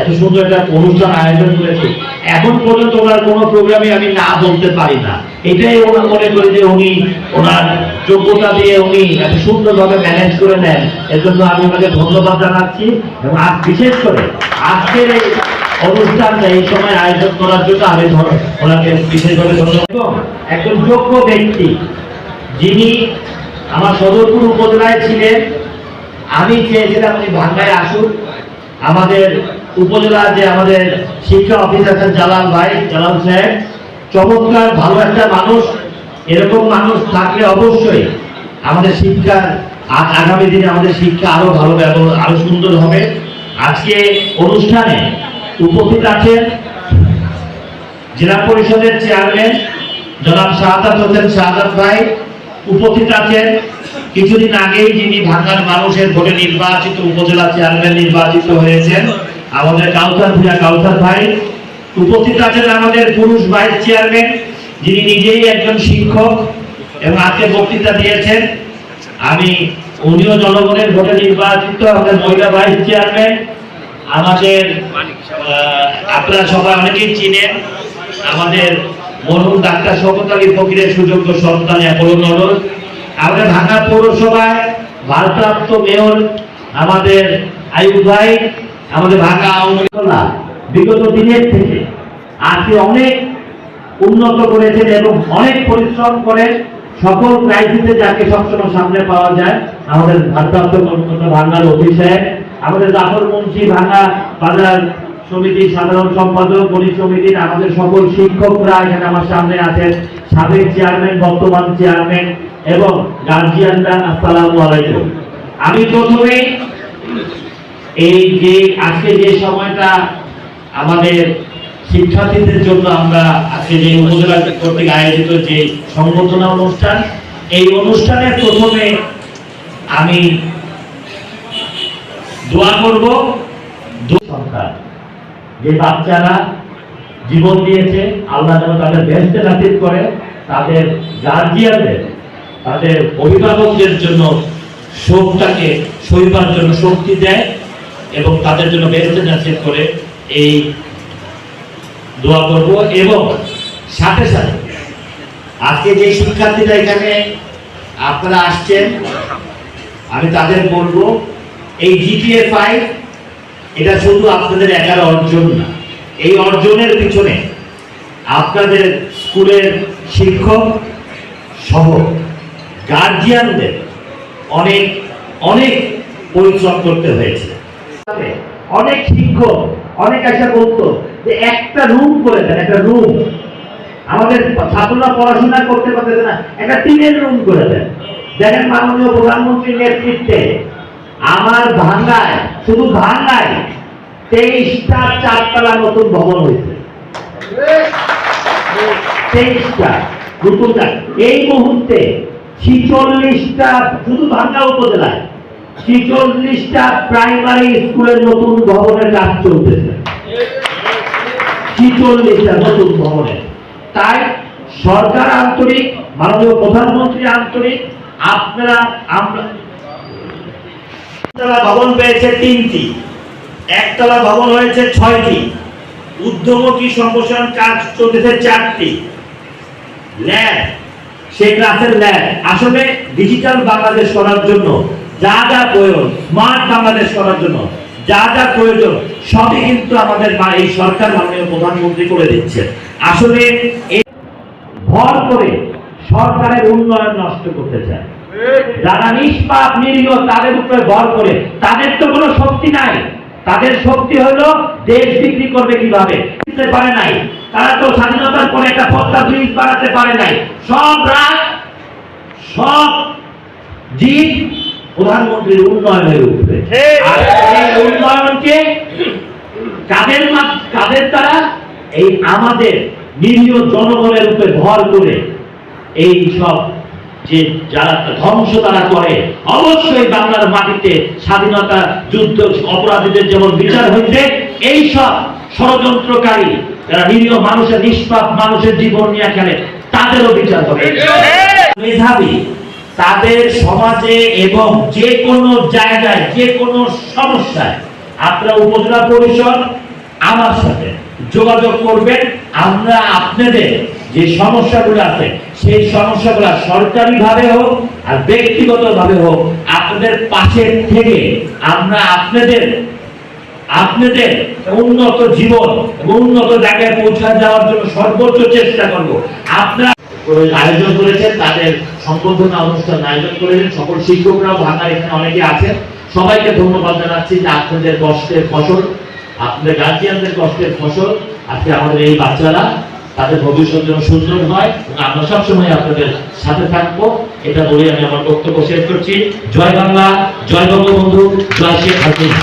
এত সুন্দর একটা অনুষ্ঠান আয়োজন করেছে। এখন পর্যন্ত ওনার কোনো প্রোগ্রামে আমি না বলতে পারি না। এটাই ওনার মনে করি যে উনি ওনার যোগ্যতা দিয়ে উনি এত সুন্দরভাবে ম্যানেজ করে নেন। এর জন্য আমি ওনাকে ধন্যবাদ জানাচ্ছি এবং আজ বিশেষ করে আজকের এই অনুষ্ঠানটা এই সময় আয়োজন করার জন্য আমি ওনাকে বিশেষভাবে ধন্যবাদ একজন যোগ্য ব্যক্তি যিনি আমার সদরপুর উপজেলায় ছিলেন, আমি চেয়েছিলাম উনি ভাঙ্গায় আসুন আমাদের উপজেলা যে আমাদের শিক্ষা অফিস আছেন জালাল ভাই, জালাল সাহেব চমৎকার, ভালো একটা মানুষ। এরকম মানুষ থাকলে অবশ্যই আমাদের শিক্ষার আগামী দিনে আমাদের শিক্ষা আরও ভালো আরও সুন্দর হবে। আজকে অনুষ্ঠানে উপস্থিত আছেন জেলা পরিষদের চেয়ারম্যান জনাব শাহাদাত হোসেন শাহাদাত ভাই। উপস্থিত আছেন কিছুদিন আগেই যিনি ঢাকার মানুষের ভোটে নির্বাচিত, উপজেলা চেয়ারম্যান নির্বাচিত হয়েছেন। আমাদের কাউসার ভুয়া কাউসার ভাই। উপস্থিত আছেন আমাদের পুরুষ ভাইস চেয়ারম্যান, যিনি নিজেই একজন শিক্ষক এবং আজকে বক্তৃতা দিয়েছেন। আমি উনিও জনগণের ভোটে নির্বাচিত, আমাদের মহিলা ভাইস চেয়ারম্যান। আমাদের আপনারা সবাই অনেকেই চিনেন, আমাদের মরহুম ডাক্তার শওকত আলী ফকিরের সুযোগ্য সন্তান অ্যাপোলো নগর আমাদের ঢাকা পৌরসভায় ভারপ্রাপ্ত মেয়র আমাদের আয়ুব ভাই। আমাদের ঢাকা আওয়ামী না, বিগত দিনের থেকে আজকে অনেক উন্নত করেছেন এবং অনেক পরিশ্রম করে সকল ক্রাইসিসে যাকে সবসময় সামনে পাওয়া যায় আমাদের ভারপ্রাপ্ত কর্মকর্তা ভাঙ্গার অভিষেক আমাদের জাফর মুন্সি ভাঙ্গা বাজার সমিতির সাধারণ সম্পাদক গণিত সমিতির আমাদের সকল শিক্ষকরা এখানে আমার সামনে আছেন। সাবেক চেয়ারম্যান বর্তমান চেয়ারম্যান এবং গার্জিয়ানরা আসসালামু আলাইকুম। আমি প্রথমে এই যে, আজকে যে সময়টা আমাদের শিক্ষার্থীদের জন্য আমরা আজকে যে উপজেলা কর্তৃক আয়োজিত যে সংবর্ধনা অনুষ্ঠান, এই অনুষ্ঠানের প্রথমে আমি দোয়া করব সন্তান যে বাচ্চারা জীবন দিয়েছে, আল্লাহ যেন তাদের বেহেস্তে নাসিব করে, তাদের গার্জিয়ানদের তাদের অভিভাবকদের জন্য শোকটাকে সইবার জন্য শক্তি দেয়। এবং তাদের জন্য বেহেস্তে নাসিব করে এই দোয়া করব এবং সাথে সাথে আজকে যে শিক্ষার্থীরা এখানে আপনারা আসছেন, আমি তাদের বলব, এই জিটিএ ফাইভ এটা শুধু আপনাদের একার অর্জন না, এই অর্জনের পিছনে আপনাদের স্কুলের শিক্ষক সহ গার্জিয়ানদের অনেক অনেক পরিশ্রম করতে হয়েছে। অনেক শিক্ষক, অনেক একটা বলতো যে একটা রুম করে দেন, একটা রুম আমাদের ছাত্ররা পড়াশোনা করতে না, একটা টিনের রুম করে দেন। দেখেন মাননীয় প্রধানমন্ত্রীর নেতৃত্বে আমার ভাঙ্গায়, শুধু ভাঙ্গায় তেইশটা চারতলা নতুন ভবন হয়েছে। তেইশটা নতুন এই মুহূর্তে ছিচল্লিশটা, শুধু ভাঙ্গা উপজেলায়। ছিচল্লিশটা প্রাইমারি স্কুলের নতুন ভবনের কাজ চলতেছে। ছিচল্লিশটা নতুন ভবনে। তাই সরকার আন্তরিক মাননীয় প্রধানমন্ত্রী আন্তরিক আপনারা, আমরা ভবন পেয়েছে তিনটি। একতলা ভবন হয়েছে ছয়টি। উদ্যমী সম্প্রসারণ কাজ চলতেছে চারটি। ল্যাব, সেই ক্লাসের ল্যাব। আসলে ডিজিটাল বাংলাদেশ করার জন্য যা যা প্রয়োজন স্মার্ট বাংলাদেশ করার জন্য, যা যা প্রয়োজন, সবই কিন্তু আমাদের মা- এই সরকার মাননীয় প্রধানমন্ত্রী করে দিচ্ছে। আসলে ভর করে সরকারের উন্নয়ন নষ্ট করতে চায়। যারা নিষ্পাপ, নিরীহ, তাদের উপরে ভর করে, তাদের তো কোনো শক্তি নাই। তাদের শক্তি হলো দেশ বিক্রি করবে কীভাবে? পারে নাই। তারা তো স্বাধীনতার পরে একটা পদ্মা ব্রিজ বানাতে পারে নাই। সব রাগ সব জিত প্রধানমন্ত্রীর উন্নয়নের উপরে আর এই উন্নয়নকে কাদের কাদের দ্বারা? এই আমাদের নিরীহ জনগণের উপরে ভর করে এই সব যে যারা ধ্বংস তারা করে অবশ্যই বাংলার মাটিতে স্বাধীনতা যুদ্ধ অপরাধীদের যেমন বিচার হইতে এই সব ষড়যন্ত্রকারী যারা নিরীহ মানুষের নিষ্পাপ মানুষের জীবন নিয়ে খেলে তাদেরও বিচার হবে। মেধাবী তাদের সমাজে এবং যে কোনো জায়গায়, যে কোনো সমস্যায় আপনারা উপজেলা পরিষদ, আমার সাথে যোগাযোগ করবেন। আমরা আপনাদের যে সমস্যাগুলো আছে, সেই সমস্যাগুলো সরকারি ভাবে হোক আর ব্যক্তিগত ভাবে হোক, আপনাদের পাশে থেকে আমরা আপনাদের আপনাদের উন্নত জীবন উন্নত জায়গায় পৌঁছা যাওয়ার জন্য সর্বোচ্চ চেষ্টা করব। আপনারা আয়োজন করেছেন, তাদের সম্বর্ধনা অনুষ্ঠান আয়োজন করেছেন। সকল শিক্ষকরাও ঢাকার এখানে অনেকে আছেন। সবাইকে ধন্যবাদ জানাচ্ছি যে আপনাদের কষ্টের ফসল, আপনাদের গার্জিয়ানদের কষ্টের ফসল, আজকে আমাদের এই বাচ্চারা তাদের ভবিষ্যৎ যেন সুন্দর হয় এবং আমরা সবসময় আপনাদের সাথে থাকব। এটা বলে আমি আমার বক্তব্য শেষ করছি। জয় বাংলা, জয় বঙ্গবন্ধু, জয় শেখ হাসিনা।